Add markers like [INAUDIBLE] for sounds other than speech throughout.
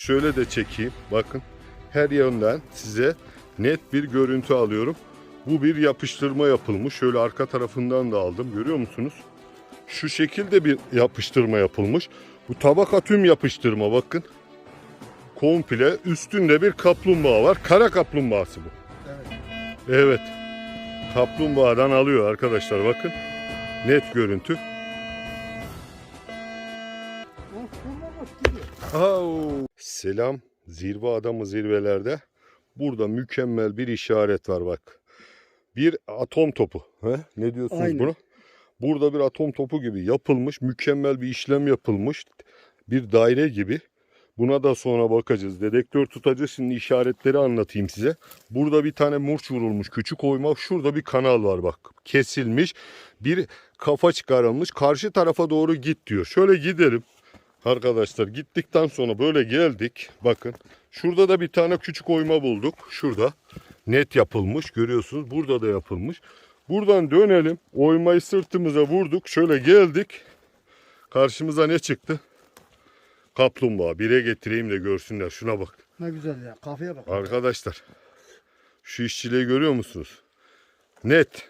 Şöyle de çekeyim. Bakın her yönden size net bir görüntü alıyorum. Bu bir yapıştırma yapılmış. Şöyle arka tarafından da aldım. Görüyor musunuz? Şu şekilde bir yapıştırma yapılmış. Bu tabaka tüm yapıştırma bakın. Komple üstünde bir kaplumbağa var. Kara kaplumbağası bu. Evet. Evet. Kaplumbağadan alıyor arkadaşlar bakın. Net görüntü. Selam zirve adamı zirvelerde. Burada mükemmel bir işaret var bak. Bir atom topu. He? Ne diyorsunuz Aynen. buna? Burada bir atom topu gibi yapılmış, mükemmel bir işlem yapılmış. Bir daire gibi. Buna da sonra bakacağız. Dedektör tutacağız. Şimdi işaretleri anlatayım size. Burada bir tane murç vurulmuş. Küçük oymak. Şurada bir kanal var bak. Kesilmiş. Bir kafa çıkarılmış. Karşı tarafa doğru git diyor. Şöyle gidelim. Arkadaşlar gittikten sonra böyle geldik. Bakın şurada da bir tane küçük oyma bulduk. Şurada net yapılmış görüyorsunuz. Burada da yapılmış. Buradan dönelim. Oymayı sırtımıza vurduk. Şöyle geldik. Karşımıza ne çıktı? Kaplumbağa. Bire getireyim de görsünler. Şuna bak. Ne güzel ya. Kafaya bak. Arkadaşlar şu işçiliği görüyor musunuz? Net.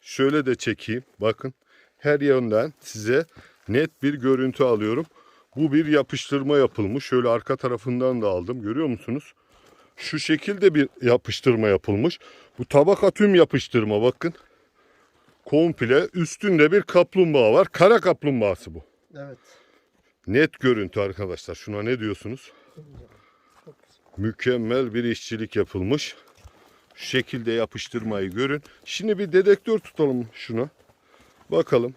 Şöyle de çekeyim. Bakın her yönden size net bir görüntü alıyorum. Bu bir yapıştırma yapılmış. Şöyle arka tarafından da aldım. Görüyor musunuz? Şu şekilde bir yapıştırma yapılmış. Bu tabaka tüm yapıştırma bakın. Komple üstünde bir kaplumbağa var. Kara kaplumbağası bu. Evet. Net görüntü arkadaşlar. Şuna ne diyorsunuz? Mükemmel bir işçilik yapılmış. Şu şekilde yapıştırmayı görün. Şimdi bir dedektör tutalım şuna. Bakalım.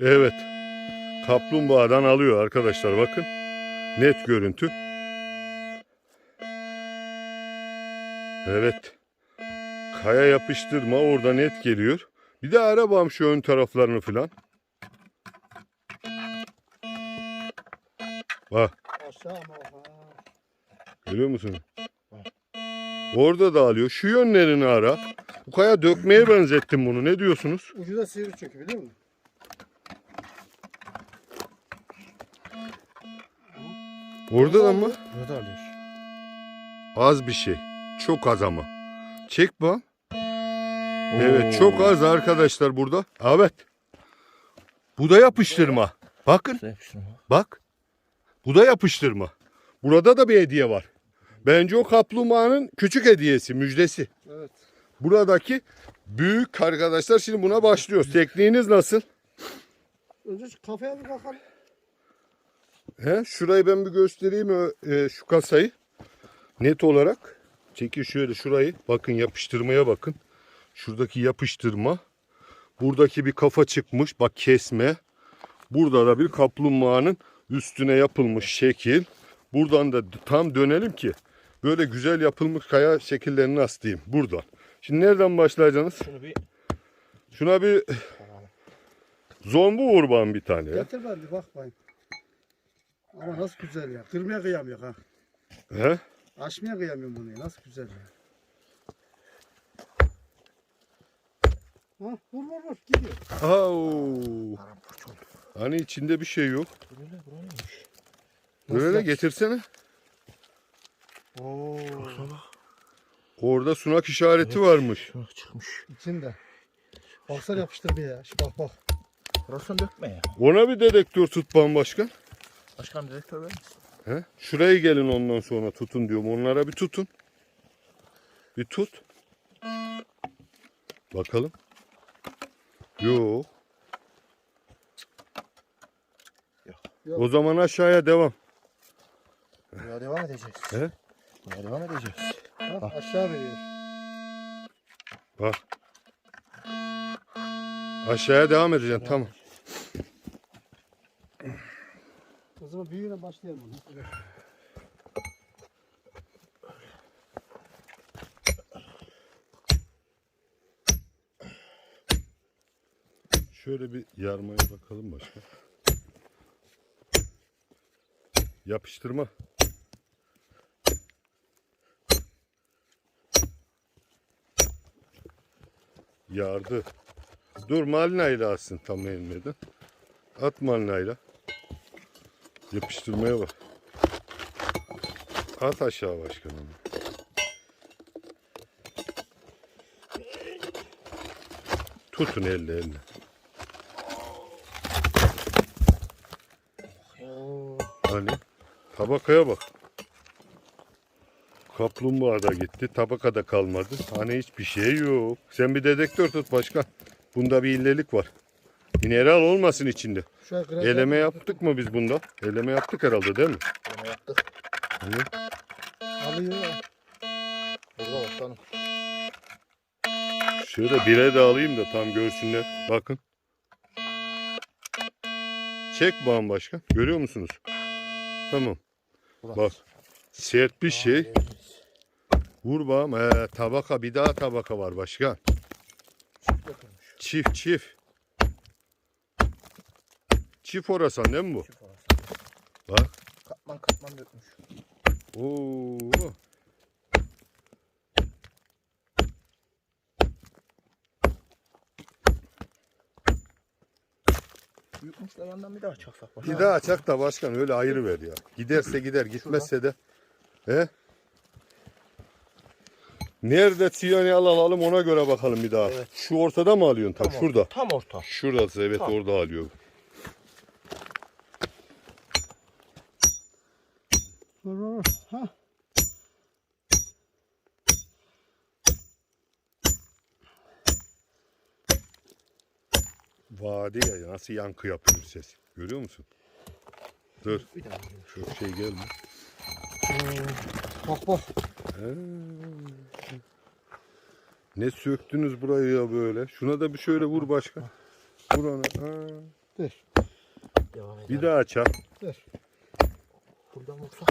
Evet. Kaplumbağadan alıyor arkadaşlar bakın. Net görüntü. Evet. Kaya yapıştırma orada net geliyor. Bir de arabam şu ön taraflarını filan. Bak görüyor musun? Orada da alıyor. Şu yönlerini ara. Bu kaya dökmeye benzettim bunu. Ne diyorsunuz? Ucu da sivri çünkü biliyor musun? Orada da mı? Burada alıyor. Az bir şey. Çok az ama. Çek bu. Evet çok az arkadaşlar burada. Evet. Bu da yapıştırma. Bakın. Bak. Bu da yapıştırma. Burada da bir hediye var. Bence o kaplumbağanın küçük hediyesi, müjdesi. Evet. Buradaki büyük arkadaşlar şimdi buna başlıyoruz. Tekniğiniz nasıl? Önce kafaya bir bakalım. He, şurayı ben bir göstereyim e, şu kasayı. Net olarak. Çekin şöyle şurayı. Bakın yapıştırmaya bakın. Şuradaki yapıştırma. Buradaki bir kafa çıkmış. Bak kesme. Burada da bir kaplumbağanın üstüne yapılmış şekil. Buradan da tam dönelim ki böyle güzel yapılmış kaya şekillerini nasıl diyeyim. Buradan. Şimdi nereden başlayacaksınız? Şunu bir Şuna bir zombu vur bana bir tane ya. Getir ben bak bakayım. Ama nasıl güzel ya. Kırmaya kıyamıyor ha. He? Açmaya kıyamıyorum bunu ya. Nasıl güzel ya. Ha, vur vur vur gidiyor. Au. Hani içinde bir şey yok. böyle bura neymiş? Nasıl Böyle getirsene. Oo, Orada sunak işareti varmış. Şuna çıkmış. içinde. Baksana yapıştır bir ya. Şu bak bak. Burasını dökme ya. Ona bir dedektör tut başkan. Başkan direktör ver misin? He? Şuraya gelin ondan sonra tutun diyorum. Onlara bir tutun. Bir tut. Bakalım. Yok. Yok. O zaman aşağıya devam. Buraya devam edeceğiz. He? Buraya devam edeceğiz. Ha, aşağı veriyor. Bak. Aşağıya devam edeceğim. Tamam. Zaman büyüğüne başlayalım. onu. Şöyle bir yarmaya bakalım başka. Yapıştırma. Yardı. Dur malinayla atsın tam eğilmeden. At malinayla. Yapıştırmaya bak. At aşağı başkanım. Tutun elle elle. Hani tabakaya bak. Kaplumbağa da gitti. Tabaka da kalmadı. Hani hiçbir şey yok. Sen bir dedektör tut başkan. Bunda bir illelik var. Mineral olmasın içinde. Eleme yaptık mı biz bunda? Eleme yaptık herhalde değil mi? Bunu yaptık. Hani? Alıyor. Burada başkanım. Şöyle bire de alayım da tam görsünler. Bakın. Çek bağım başkan. Görüyor musunuz? Tamam. Bak. Sert bir şey. Aa, Vur bağım. Ee, tabaka bir daha tabaka var başkan. çift. Çift çift. Çift orasan değil mi bu? Çift orası. Bak. Katman katman dökmüş. Oo. Büyükmüş de yandan bir daha çaksak. Bir daha açak da başkan öyle ayrı ver ya. Giderse gider gitmezse de. He? Nerede tiyani alalım ona göre bakalım bir daha. Evet. Şu ortada mı alıyorsun tam? Tam Şurada. Tam orta. Şurası evet Tamam. orada alıyor. Vadi ya nasıl yankı yapıyor ses. Görüyor musun? Dur. Bir daha. Şu şey gelme. Bak bak. He. Ne söktünüz burayı ya böyle. Şuna da bir şöyle vur başka. Vur ona. Ha. Dur. Devam edelim. Bir daha çak. Dur. Buradan vursak.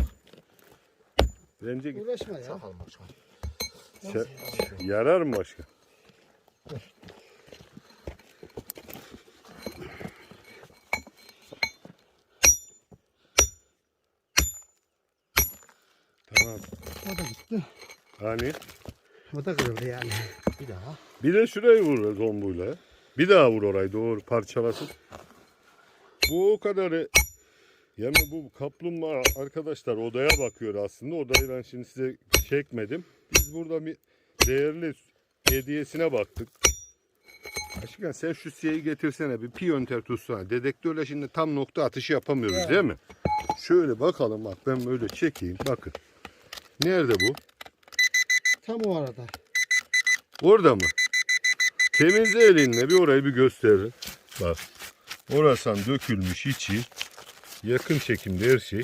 Bence Uğraşma ya. Çakalım başkanım. Se- yarar mı başka? Tamam. O da gitti. Hani O da kırıldı yani. Bir daha. bir de şurayı vur zombuyla. Bir daha vur orayı doğru parçalasın. Bu o kadarı yani bu kaplumbağa arkadaşlar odaya bakıyor aslında. Odayı ben şimdi size çekmedim. Biz burada bir değerli hediyesine baktık. Aşkım sen şu siyeyi getirsene bir piyonter tutsana. Dedektörle şimdi tam nokta atışı yapamıyoruz Evet. değil mi? Şöyle bakalım bak ben böyle çekeyim bakın. Nerede bu? Tam o arada. Orada mı? Temizle elinle bir orayı bir gösterir. Bak. Orasan dökülmüş içi. Yakın çekimde her şey.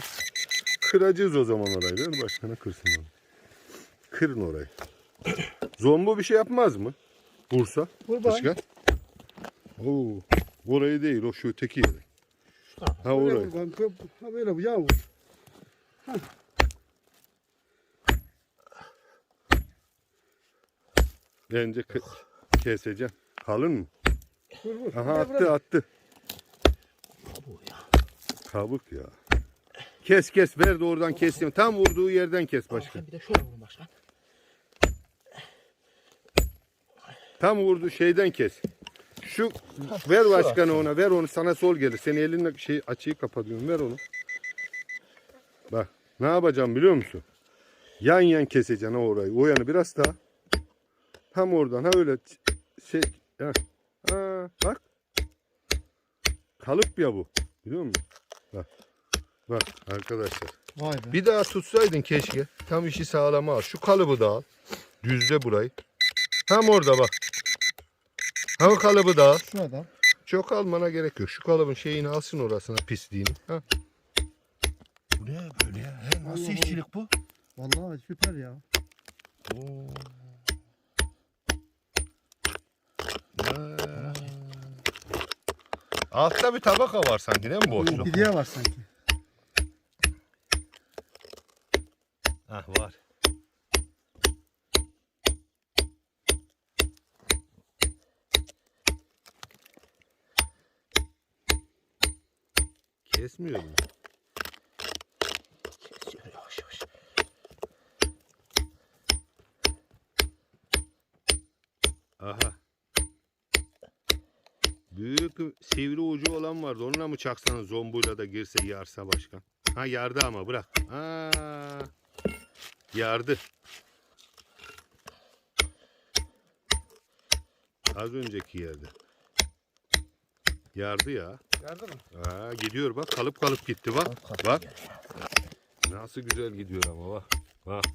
Kıracağız o zaman orayı. Ver başkana kırsın onu. Kırın orayı. Zombo bir şey yapmaz mı? Vursa. Vur bak. Başkan. Oo. Orayı değil o şu öteki yeri. Ha Böyle orayı. Ha böyle bu ya vur. Bence kı- keseceğim. Kalın mı? Vur vur. Aha attı attı. Bu ya. Kabuk ya. Kes kes ver de oradan kestim. Tam vurduğu yerden kes başkan. Bir de şöyle vurun başkan. Tam vurdu şeyden kes. Şu ver başkanı ona ver onu sana sol gelir. Seni elinle şey açıyı kapatıyorum ver onu. Bak ne yapacağım biliyor musun? Yan yan keseceksin orayı. O yanı biraz daha. Tam oradan ha öyle şey. Ha. Ha, bak. Kalıp ya bu. Biliyor musun? Bak. Bak arkadaşlar. Vay be. Bir daha tutsaydın keşke. Tam işi sağlama al. Şu kalıbı da al. Düzle burayı. Tam orada bak. O kalıbı da al. Şurada. Çok almana gerek yok. Şu kalıbın şeyini alsın orasına pisliğini. Ha. Bu ne böyle ya? He, nasıl işçilik bu? Vallahi süper ya. Oo. Altta bir tabaka var sanki değil mi boşluk? Bir diye var sanki. Ah var. Kesmiyor mu? Kesiyor yavaş yavaş. Aha. Büyük sivri ucu olan vardı. Onunla mı çaksanız zombuyla da girse yarsa başkan? Ha yardı ama bırak. Aa, yardı. Az önceki yerde. Yardı ya. Gördün mü? Aa, gidiyor bak kalıp kalıp gitti bak. Bak. Nasıl güzel gidiyor ama bak. Bak.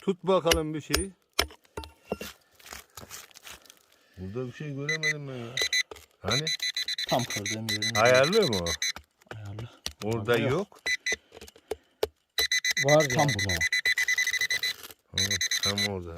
Tut bakalım bir şeyi. Burada bir şey göremedim ben ya. Hani? Tam kırdığım yerin. Ayarlı mı o? Ayarlı. Orada Yok. yok. Var Tam burada. Tam orada.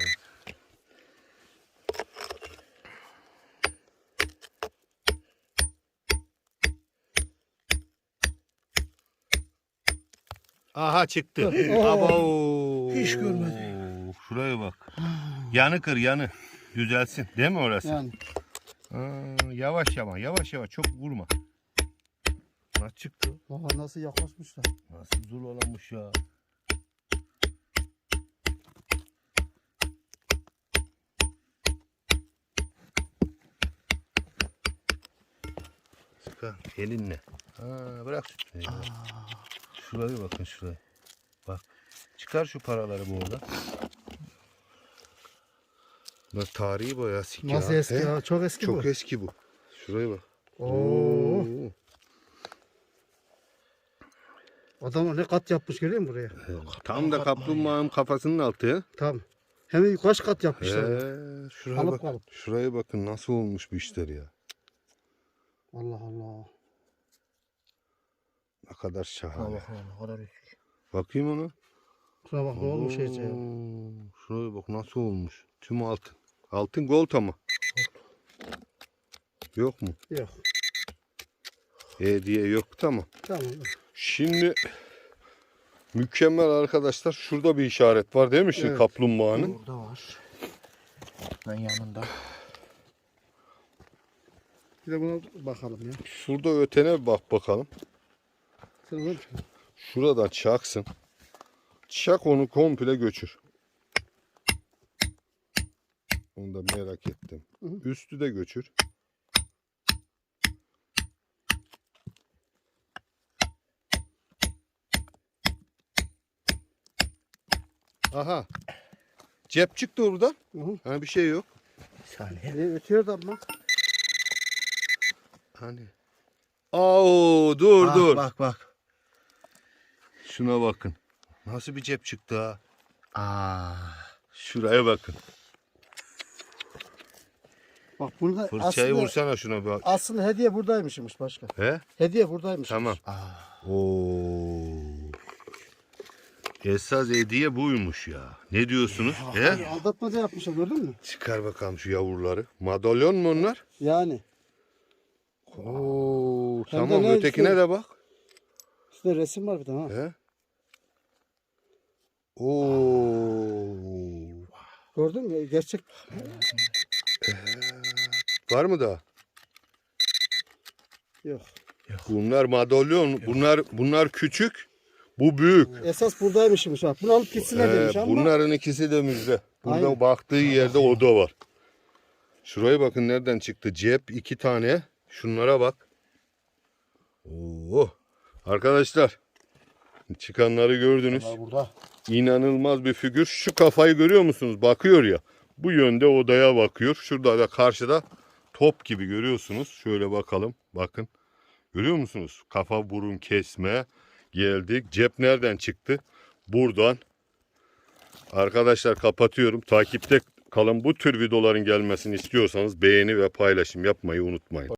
Aha çıktı. [LAUGHS] Abo. Hiç görmedim. Şuraya bak. Yanı kır yanı. Düzelsin. Değil mi orası? Yani. Ha, yavaş yavaş yavaş yavaş çok vurma. Nasıl çıktı? Baba nasıl yaklaşmışlar. Nasıl zul olamış ya. Sıkar elinle. Ha, bırak sütünü. ya. Şuraya bakın şuraya. Bak. Çıkar şu paraları bu orada. Bak tarihi boya sik Nasıl ya. eski He? ya? Çok eski Çok bu. eski bu. Şuraya bak. Oo. Adam ne kat yapmış görüyor musun buraya? Tam da kaplumbağanın kafasının altı. Tam. Hem kaç kat He, yapmışlar. şuraya Kalıp bak. kalıp. Şuraya bakın nasıl olmuş bu işler ya. Allah Allah. Ne kadar Ha şahane. bak ne kadar. Bakayım ona. Şuna bak ne olmuş iyice ya. Oo, Şuraya bak nasıl olmuş. Tüm altın. Altın gold ama. Yok mu? Yok. Hediye yok tamam. Tamam. Şimdi mükemmel arkadaşlar. Şurada bir işaret var değil mi şimdi Evet. kaplumbağanın? Burada var. Ben yanında. Bir de buna bakalım ya. Şurada ötene bir bak bakalım. Şuradan çaksın. Çak onu komple göçür. Onu da merak ettim. Hı hı. Üstü de göçür. Aha. Cep çıktı oradan. Hı hı. Hani bir şey yok. Bir saniye. Ne ötüyor da ama. Hani. Oo dur Ah, dur. Bak bak. Şuna bakın. Nasıl bir cep çıktı ha? Aa. Şuraya bakın. Bak burada Fırçayı aslında, vursana şuna bak. aslında hediye buradaymışmış başka. He? Hediye buradaymış. Tamam. Aa. Oo. Esas hediye buymuş ya. Ne diyorsunuz? He? Aldatmaca yapmışlar gördün mü? Çıkar bakalım şu yavruları. Madalyon mu onlar? Yani. Oo, Hem de tamam ne ötekine şey- de bak. Üstünde resim var bir tane ha. He? Oo. Gördün mü? Gerçek. Var mı daha? Yok. Bunlar madalyon. Bunlar bunlar küçük. Bu büyük. Esas buradaymışmış ha. Bunu alıp gitsinler Ee, demiş ama. bunların ikisi de müzde. Burada Aynen. baktığı yerde oda var. Şuraya bakın nereden çıktı. Cep iki tane. Şunlara bak. Oo. Arkadaşlar çıkanları gördünüz. Burada. İnanılmaz bir figür. Şu kafayı görüyor musunuz? Bakıyor ya. Bu yönde odaya bakıyor. Şurada da karşıda top gibi görüyorsunuz. Şöyle bakalım. Bakın. Görüyor musunuz? Kafa burun kesme geldik. Cep nereden çıktı? Buradan. Arkadaşlar kapatıyorum. Takipte kalın. Bu tür videoların gelmesini istiyorsanız beğeni ve paylaşım yapmayı unutmayın.